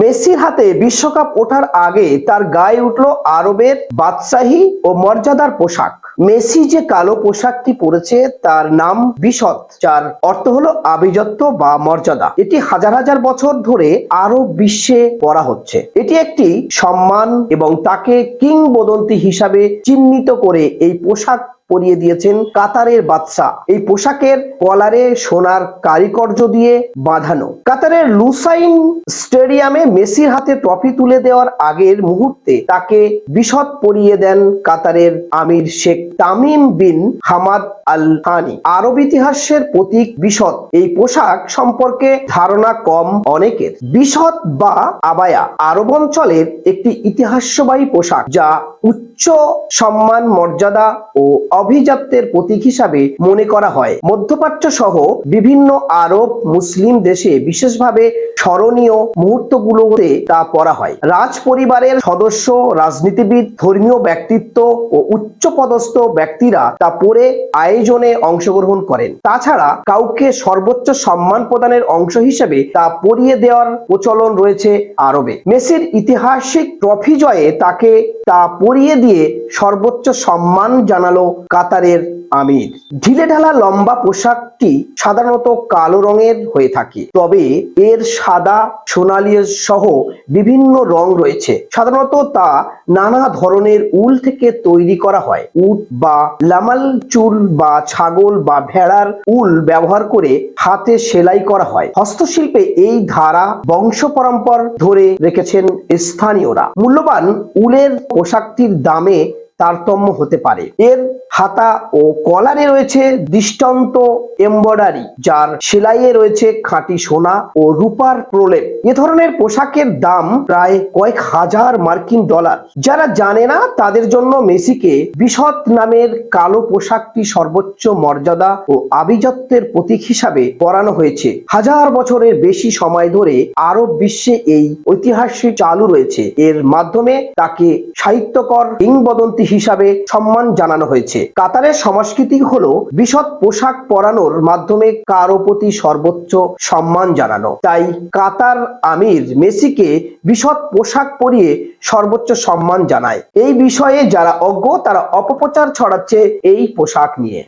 মেসির হাতে বিশ্বকাপ ওঠার আগে তার গায়ে উঠল আরবের বাদশাহী ও মর্যাদার পোশাক। মেসি যে কালো পোশাকটি পরেছে, তার নাম বিশদ, যার অর্থ হলো আভিজাত্য বা মর্যাদা। এটি হাজার হাজার বছর ধরে আরব বিশ্বে পড়া হচ্ছে। এটি একটি সম্মান এবং তাকে কিংবদন্তি হিসাবে চিহ্নিত করে এই পোশাক পরিয়ে দিয়েছেন কাতারের বাদশা এই পোশাকের কলারে সোনার কারিকর্য দিয়ে বাঁধানো। কাতারের লুসাইন স্টেডিয়ামে মেসির হাতে ট্রফি তুলে দেওয়ার আগের মুহূর্তে তাকে বিশদ পরিয়ে দেন কাতারের আমির Sheikh Tamim bin Hamad Al Thani আরব ইতিহাসের প্রতীক বিশদ। এই পোশাক সম্পর্কে ধারণা কম অনেকের। বিশদ বা আবায়া আরব অঞ্চলের একটি ইতিহাসবাহী পোশাক যা উচ্চ সম্মান, মর্যাদা ও অভিজাত্যের প্রতীক হিসাবে মনে করা হয়। মধ্যপ্রাচ্য সহ বিভিন্ন আরব মুসলিম দেশে বিশেষভাবে স্মরণীয় মুহূর্তগুলোতে তা পরা হয়। রাজ পরিবারের সদস্য, রাজনীতিবিদ, ধর্মীয় ব্যক্তিত্ব ও উচ্চপদস্থ ব্যক্তিরা তা পরে আয়োজনে অংশগ্রহণ করেন। তাছাড়া কাউকে সর্বোচ্চ সম্মান প্রদানের অংশ হিসেবে তা পরিয়ে দেওয়ার প্রচলন রয়েছে আরবে। মেসির ঐতিহাসিক ট্রফি জয়ে তাকে তা পরিয়ে দিয়ে সর্বোচ্চ সম্মান জানালো কাতারের আমির। ঢিলে ঢালা লম্বা পোশাকটি সাধারণত কালো রঙের হয়ে থাকে। তবে এর সাদা, সোনালী সহ বিভিন্ন রং রয়েছে। সাধারণত তা নানা ধরনের উল থেকে তৈরি করা হয়। উট বা লামাল চুল বা ছাগল বা ভেড়ার উল ব্যবহার করে হাতে সেলাই করা হয়। হস্তশিল্পে এই ধারা বংশ পরম্পর ধরে রেখেছেন স্থানীয়রা। মূল্যবান উলের পোশাকটির দামে তারতম্য হতে পারে। এর হাতা ও কলারে রয়েছে দৃষ্টান্ত এমব্রয়ডারি যার সেলাইয়ে রয়েছে খাঁটি সোনা ও রূপার প্রলেপ। এ ধরনের পোশাকের দাম প্রায় কয়েক হাজার মার্কিন ডলার। যারা জানে না, তাদের জন্য মেসিকে বিশদ নামের কালো পোশাকটি সর্বোচ্চ মর্যাদা ও আভিজাত্যের প্রতীক হিসাবে পরানো হয়েছে। হাজার বছরের বেশি সময় ধরে আরব বিশ্বে এই ঐতিহাসিক চালু রয়েছে। এর মাধ্যমে তাকে সাহিত্যকর কিংবদন্তি হিসাবে সম্মান জানানো হয়েছে। কাতারের সংস্কৃতি হলো বিশদ পোশাক পরানোর মাধ্যমে কারও প্রতি সর্বোচ্চ সম্মান জানানো। তাই কাতার আমির মেসিকে বিশদ পোশাক পরিয়ে সর্বোচ্চ সম্মান জানায়। এই বিষয়ে যারা অজ্ঞ, তারা অপপ্রচার ছড়াচ্ছে এই পোশাক নিয়ে।